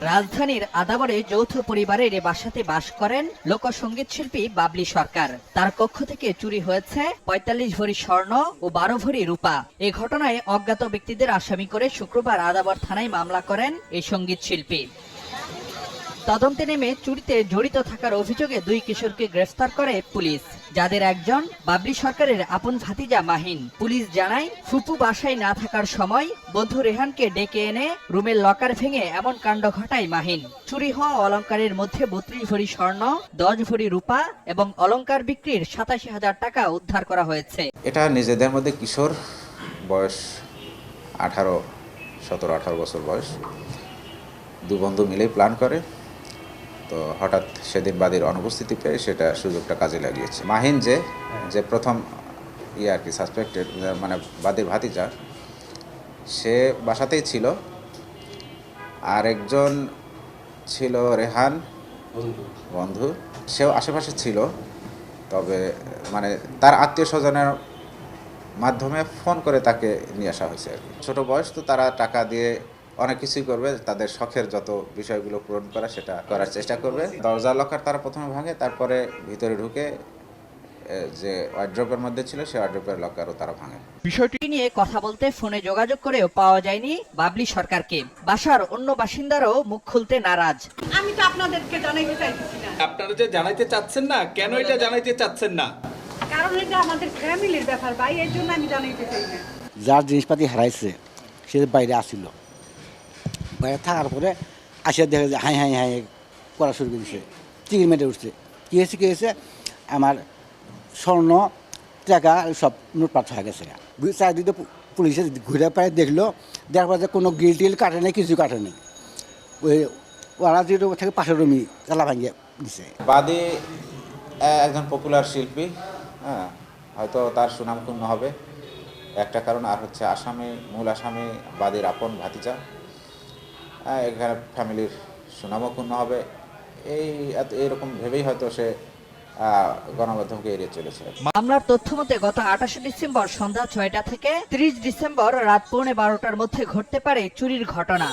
রাজধানীর আদাবরে যৌথ পরিবারের এ বাসাতে বাস করেন লোকসঙ্গীত শিল্পী বাবলি সরকার। তার কক্ষ থেকে চুরি হয়েছে পঁয়তাল্লিশ ভরি স্বর্ণ ও বারো ভরি রূপা। এ ঘটনায় অজ্ঞাত ব্যক্তিদের আসামি করে শুক্রবার আদাবর থানায় মামলা করেন এই সংগীত শিল্পী। তদন্তে নেমে চুরিতে জড়িত থাকার অভিযোগে দুই কিশোরকে গ্রেফতার করে পুলিশ। যাদের একজন বাবলি সরকারের আপন ভাতিজা মাহিন। পুলিশ জানায়, ফুপু বাসায় না থাকার সময় বন্ধু রেহানকে ডেকে এনে রুমের লকার ভেঙে এমন কাণ্ড ঘটায় মাহিন। চুরি হওয়া অলংকারের মধ্যে বত্রিশ ভরি স্বর্ণ, দশ ভরি রূপা এবং অলংকার বিক্রির সাতাশি হাজার টাকা উদ্ধার করা হয়েছে। এটা নিজেদের মধ্যে কিশোর, বয়স আঠারো, সতেরো, আঠারো বছর বয়স। দু বন্ধু মিলেই প্ল্যান করে। তো হঠাৎ সেদিন বাদীর অনুপস্থিতি পেয়ে সেটা সুযোগটা কাজে লাগিয়েছে। মাহিন যে যে প্রথম ইয়ে আর কি সাসপেক্টেড মানে বাদীর ভাতিজা সে বাসাতেই ছিল। আর একজন ছিল রেহান বন্ধু। সেও আশেপাশে ছিল তবে মানে তার আত্মীয় স্বজনের মাধ্যমে ফোন করে তাকে নিয়ে আসা হয়েছে আর কি। ছোটো বয়স তো তারা টাকা দিয়ে অনেক কিছুই করবে তাদের শখের যত বিষয়গুলো পূরণ করা সেটা করার চেষ্টা করবে। দরজা লকার তারা প্রথমে ভাঙে তারপরে ভিতরে ঢুকে যে ওয়ার্ড্রপের মধ্যে ছিল সেই ওয়ার্ড্রপের লকারও তারা ভাঙে। বিষয়টি নিয়ে কথা বলতে ফোনে যোগাযোগ করেও পাওয়া যায়নি বাবলি সরকারকে। বাসার অন্য বাসিন্দারাও মুখ খুলতে নারাজ। আমি তো আপনাদেরকে জানাইতে চাইতেছি না। আপনারা যে জানাইতে চাচ্ছেন না কেন এটা জানাইতে চাচ্ছেন না? কারণ এটা আমাদের ফ্যামিলির ব্যাপার ভাই এর জন্য আমি জানাইতে চাই না। যার জিনিসপাতি হারাইছে সে বাইরে আসিল। বাইরে থাকার পরে আসিয়া দেখে যে হাই হাই হাই করা শুরু করে দিছে। চিকির মেটে উঠছে। কী হয়েছে কী হয়েছে? আমার স্বর্ণ, টাকা সব নোটপাট হয়ে গেছে। চারিদিকে পুলিশে ঘুরে পায়ে, দেখল, দেখার পর যে কোনো গিল টিল কাটে নেই কিছু কাটে নেই। ওই ওরা যে থেকে, পাশের রুমি তালা ভাঙিয়ে দিছে। বাদে একজন পপুলার শিল্পী হ্যাঁ হয়তো তার সুনামক্ষুণ্ণ হবে। একটা কারণ, আর হচ্ছে আসামি, মূল আসামি বাদের আপন ভাতিজা। এখানে ফ্যামিলির সুনামও ক্ষুণ্ণ হবে। এই এরকম ভেবেই হয়তো সে গণমাধ্যমকে এড়িয়ে চলেছে। মামলার তথ্য মতে, গত আঠাশে ডিসেম্বর সন্ধ্যা ছয়টা থেকে ত্রিশ ডিসেম্বর রাত পৌনে বারোটার মধ্যে ঘটতে পারে চুরির ঘটনা।